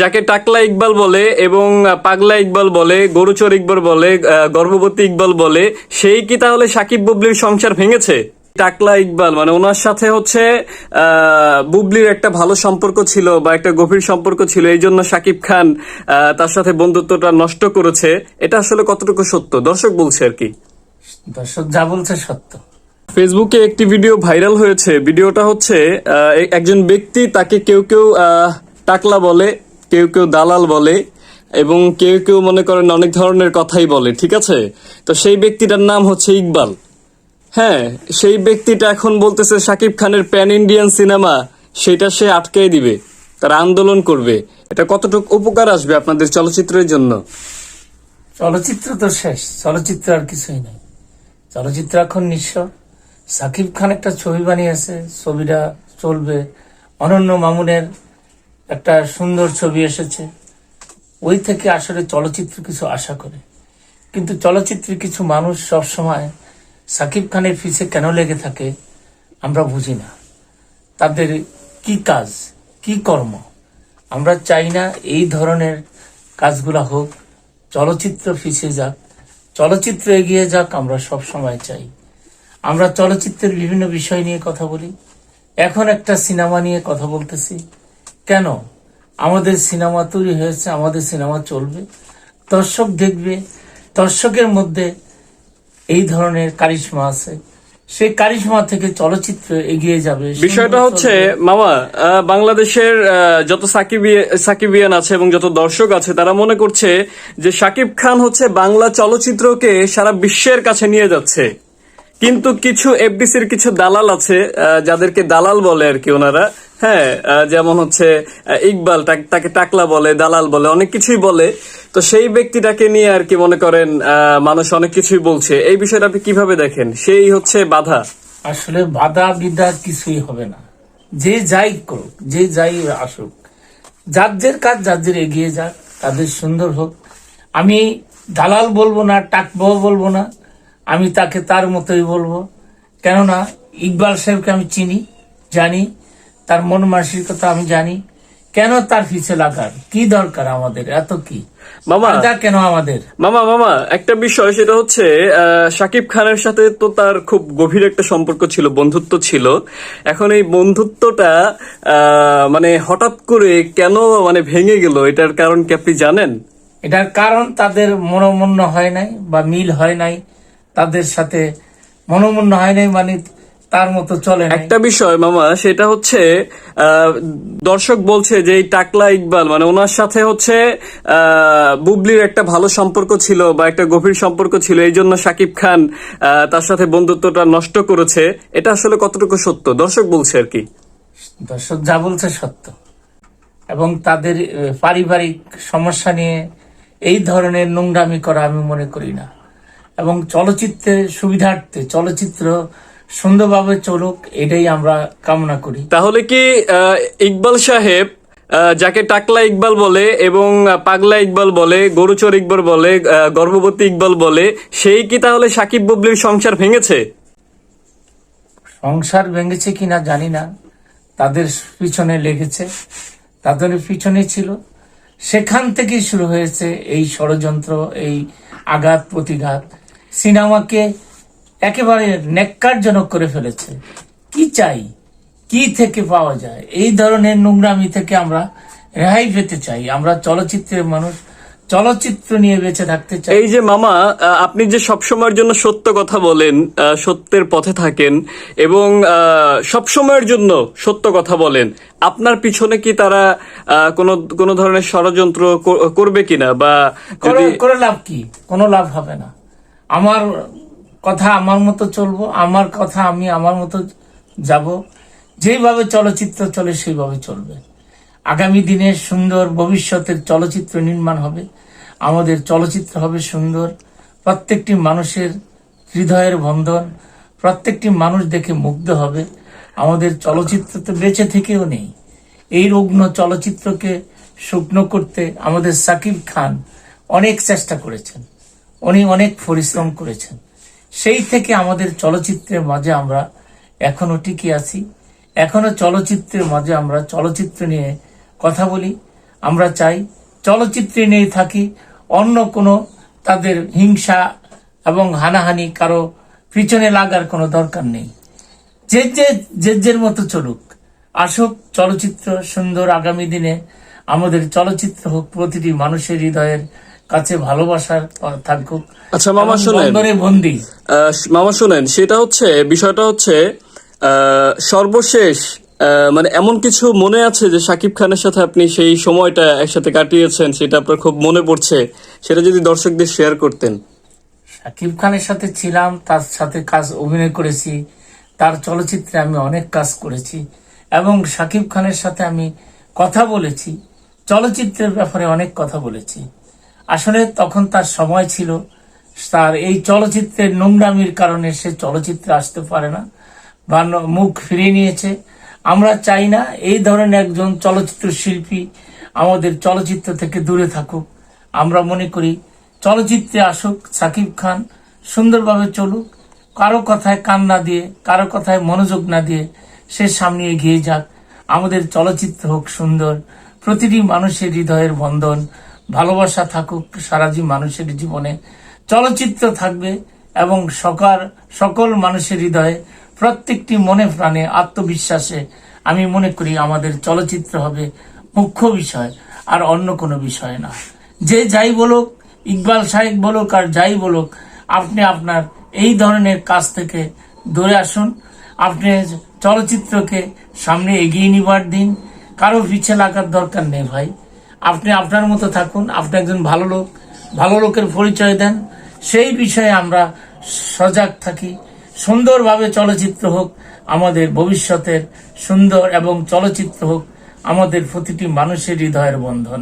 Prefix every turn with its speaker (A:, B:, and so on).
A: যাকে টাকলা ইকবাল বলে এবং পাগলা ইকবাল বলে গরুচর ইকবাল বলে গর্ভবতী ইকবাল বলে সেই কি তাহলে সাকিব বুবলির সংসার ভেঙেছে? টাকলা ইকবাল মানে ওনার সাথে হচ্ছে বুবলির একটা ভালো সম্পর্ক ছিল বা একটা গভীর সম্পর্ক ছিল এই জন্য সাকিব খান তার সাথে বন্ধুত্বটা নষ্ট করেছে। এটা আসলে কতটুকু সত্য? দর্শক বলছে আর কি।
B: দর্শক যা বলছে সত্য।
A: ফেসবুকে একটি ভিডিও ভাইরাল হয়েছে। ভিডিওটা হচ্ছে আহ, একজন ব্যক্তি তাকে কেউ কেউ টাকলা বলে কেউ কেউ দালাল বলে এবং কেউ কেউ মনে করেন অনেক ধরনের কথাই বলে, ঠিক আছে? তো সেই ব্যক্তিটার নাম হচ্ছে ইকবাল। হ্যাঁ সেই ব্যক্তিটা এখন বলতেছে সাকিব খানের প্যান ইন্ডিয়ান সিনেমা, সেটা সে আটকাই দিবে, তারা আন্দোলন করবে। এটা কতটুকু উপকার আসবে আপনাদের চলচ্চিত্রের জন্য?
B: চলচ্চিত্র তো শেষ, চলচ্চিত্র আর কিছুই নাই। চলচ্চিত্র এখন নিঃস্ব। সাকিব খান একটা ছবি বানিয়েছে, ছবিটা চলবে। অনন্য মামুনের একটা সুন্দর ছবি এসেছে। ওই থেকে আসলে চলচ্চিত্র কিছু আশা করে। কিন্তু চলচ্চিত্রে কিছু মানুষ সব সময় সাকিব খানের পিছে কেন লেগে থাকে, আমরা বুঝি না। তাদের কি কাজ, কি কর্ম, আমরা চাই না এই ধরনের কাজগুলা হোক। চলচ্চিত্র পিছিয়ে যাক, চলচ্চিত্র এগিয়ে যাক আমরা সব সময় চাই। আমরা চলচ্চিত্রের বিভিন্ন বিষয় নিয়ে কথা বলি। এখন একটা সিনেমা নিয়ে কথা বলতেছি। কেন? আমাদের সিনেমা তৈরি হয়েছে আমাদের সিনেমা চলবে। দর্শক দেখবে দর্শকের মধ্যে এই ধরনের কারিশমা আছে। সেই কারিশমা থেকে চলচ্চিত্র এগিয়ে যাবে।
A: বিষয়টা হচ্ছে। মামা বাংলাদেশের আহ, যত সাকিবি- সাকিবিয়ান আছে এবং যত দর্শক আছে তারা মনে করছে যে সাকিব খান হচ্ছে বাংলা চলচ্চিত্রকে সারা বিশ্বের কাছে নিয়ে যাচ্ছে। কিন্তু কিছু এফডিসির কিছু দালাল আছে যাদেরকে দালাল বলে আর কি ওনারা। হ্যাঁ যেমন হচ্ছে ইকবাল তাক- টাকলা বলে, দালাল বলে, অনেক কিছুই বলে। তো সেই ব্যক্তিটাকে নিয়ে আর কি মনে করেন মানুষ অনেক কিছুই বলছে। এই বিষয়টা আপনি কীভাবে দেখেন? সেই হচ্ছে বাধা।
B: আসলে বাধা বিধা কিছুই হবে না। যে যাই করুক, যে যাই আসুক যাদের কাজ যাদের এগিয়ে যাক, তাদের সুন্দর হোক। আমি দালাল বলব না, টাকবাও বলব না আমি তাকে তার মতোই বলব। কেননা ইকবাল সাহেবকে আমি চিনি জানি। তার মন মানসিকতা আমি জানি। কেন তার পিছে লাগার? কি দরকার আমাদের? এত কি?
A: মামা।
B: কেন আমাদের?
A: মামা মামা একটা বিষয় সেটা হচ্ছে শাকিব খানের সাথে তো তার খুব গভীর একটা সম্পর্ক ছিল বন্ধুত্ব ছিল। এখন এই বন্ধুত্বটা মানে হঠাৎ করে কেন মানে ভেঙে গেল? এটার কারণ কি আপনি জানেন?
B: এটার কারণ তাদের মনোমন্য হয় নাই বা মিল হয় নাই। তাদের সাথে মনোমন্য হয় নাই মানে তার মতো চলে
A: একটা বিষয় মামা সেটা হচ্ছে দর্শক বলছে যে এই টাকলা ইকবাল মানে ওনার সাথে হচ্ছে বুবলির একটা ভালো সম্পর্ক ছিল বা একটা গভীর সম্পর্ক ছিল এই জন্য সাকিব খান তার সাথে বন্ধুত্বটা নষ্ট করেছে। এটা আসলে কতটুকু সত্য? দর্শক বলছে আর কি।
B: দর্শক যা বলছে সত্য। এবং তাদের পারিবারিক সমস্যা নিয়ে এই ধরনের নোংরামি করা আমি মনে করি না। এবং চলচ্চিত্রের সুবিধার্থে চলচ্চিত্র সুন্দরভাবে চলুক এটাই আমরা কামনা করি।
A: তাহলে কি ইকবাল সাহেব যাকে টাকলা ইকবাল বলে এবং পাগলা ইকবাল বলে গরুচর ইকবাল বলে গর্ভবতী ইকবাল বলে সেই কি তাহলে সাকিব বুবলির সংসার ভেঙেছে?
B: সংসার ভেঙেছে কিনা জানি না। তাদের পিছনে লেগেছে। তাদের পিছনে ছিল। সেখান থেকেই শুরু হয়েছে এই ষড়যন্ত্র এই আঘাত প্রতিঘাত। সিনেমাকে একেবারে নেককারজনক করে ফেলেছে। কি চাই? কি থেকে পাওয়া যায়? এই ধরনের নোংরামি থেকে আমরা রেহাই পেতে চাই। আমরা চলচ্চিত্রের মানুষ চলচ্চিত্র নিয়ে বেঁচে থাকতে চাই।
A: এই যে মামা আপনি যে সবসময়ের জন্য সত্য কথা বলেন সত্যের পথে থাকেন এবং সবসময়ের জন্য সত্য কথা বলেন আপনার পিছনে কি তারা আহ, কোনো কোনো ধরনের ষড়যন্ত্র করবে কিনা বা
B: করে লাভ কি? কোনো লাভ হবে না। আমার কথা আমার মতো চলবো, আমার কথা আমি আমার মতো যাব। যেভাবে চলচ্চিত্র চলে, সেইভাবে চলবে। আগামী দিনে সুন্দর ভবিষ্যতের চলচ্চিত্র নির্মাণ হবে। আমাদের চলচ্চিত্র হবে সুন্দর। প্রত্যেকটি মানুষের হৃদয়ের বন্ধন, প্রত্যেকটি মানুষ দেখে মুগ্ধ হবে। আমাদের চলচ্চিত্র তো বেঁচে থেকেও নেই। এই রুগ্ন চলচ্চিত্রকে শুকনো করতে আমাদের সাকিব খান অনেক চেষ্টা করেছেন। উনি অনেক পরিশ্রম করেছেন। সেই থেকে আমাদের চলচ্চিত্রের মাঝে আমরা এখনও টিকে আছি। এখনও চলচ্চিত্রের মাঝে আমরা চলচ্চিত্র নিয়ে কথা বলি। আমরা চাই চলচ্চিত্রে নেই থাকি অন্য কোনো তাদের হিংসা এবং হানাহানি কারও পিছনে লাগার কোনো দরকার নেই। যে যে যে যের মতো চলুক, আসুক চলচ্চিত্র সুন্দর আগামী দিনে, আমাদের চলচ্চিত্র হোক, প্রতিটি মানুষের হৃদয়ের কাছে ভালোবাসার থাকুক
A: আচ্ছা, মামা শোনেন।
B: বন্দরে
A: আহ, মামা শোনেন সেটা হচ্ছে বিষয়টা হচ্ছে সর্বশেষ মানে এমন কিছু মনে আছে যে সাকিব খানের সাথে আপনি সেই সময়টা একসাথে কাটিয়েছেন সেটা আপনার খুব মনে পড়ছে সেটা যদি দর্শকদের শেয়ার করতেন।
B: সাকিব খানের সাথে ছিলাম তার সাথে কাজ অভিনয় করেছি তার চলচ্চিত্রে আমি অনেক কাজ করেছি এবং শাকিব খানের সাথে আমি কথা বলেছি চলচ্চিত্রের ব্যাপারে অনেক কথা বলেছি। আসলে তখন তার সময় ছিল। তার এই চলচ্চিত্রের নোংরামির কারণে সে চলচ্চিত্রে আসতে পারে না বা মুখ ফিরিয়ে নিয়েছে। আমরা চাই না এই ধরনের একজন চলচ্চিত্র শিল্পী আমাদের চলচ্চিত্র থেকে দূরে থাকুক। আমরা মনে করি চলচ্চিত্রে আসুক সাকিব খান, সুন্দরভাবে চলুক, কারও কথায় কান না দিয়ে, কারও কথায় মনোযোগ না দিয়ে সে সামনে এগিয়ে যাক। আমাদের চলচ্চিত্র হোক সুন্দর, প্রতিটি মানুষের হৃদয়ের বন্ধন ভালোবাসা থাকুক সারাজি মানুষের জীবনে চলচ্চিত্র থাকবে এবং সকার, সকল মানুষের হৃদয়ে প্রত্যেকটি মনে প্রাণে আত্মবিশ্বাসে আমি মনে করি আমাদের চলচ্চিত্র হবে মুখ্য বিষয়, আর অন্য কোনো বিষয় না। যে যাই বলুক, ইকবাল সাহেব বলুক আর যাই বলুক, আপনি আপনার এই ধরনের কাজ থেকে দূরে আসুন। আপনি চলচ্চিত্রকে সামনে এগিয়ে নিবার দিন। কারও পিছে লাগার দরকার নেই ভাই। আপনি আপনার মতো থাকুন, আপনি একজন ভালো লোক, ভালো লোকের পরিচয় দেন। সেই বিষয়ে আমরা সজাগ থাকি, সুন্দরভাবে চলচ্চিত্র হোক, আমাদের ভবিষ্যতের সুন্দর এবং চলচ্চিত্র হোক, আমাদের প্রতিটি মানুষের হৃদয়ের বন্ধন।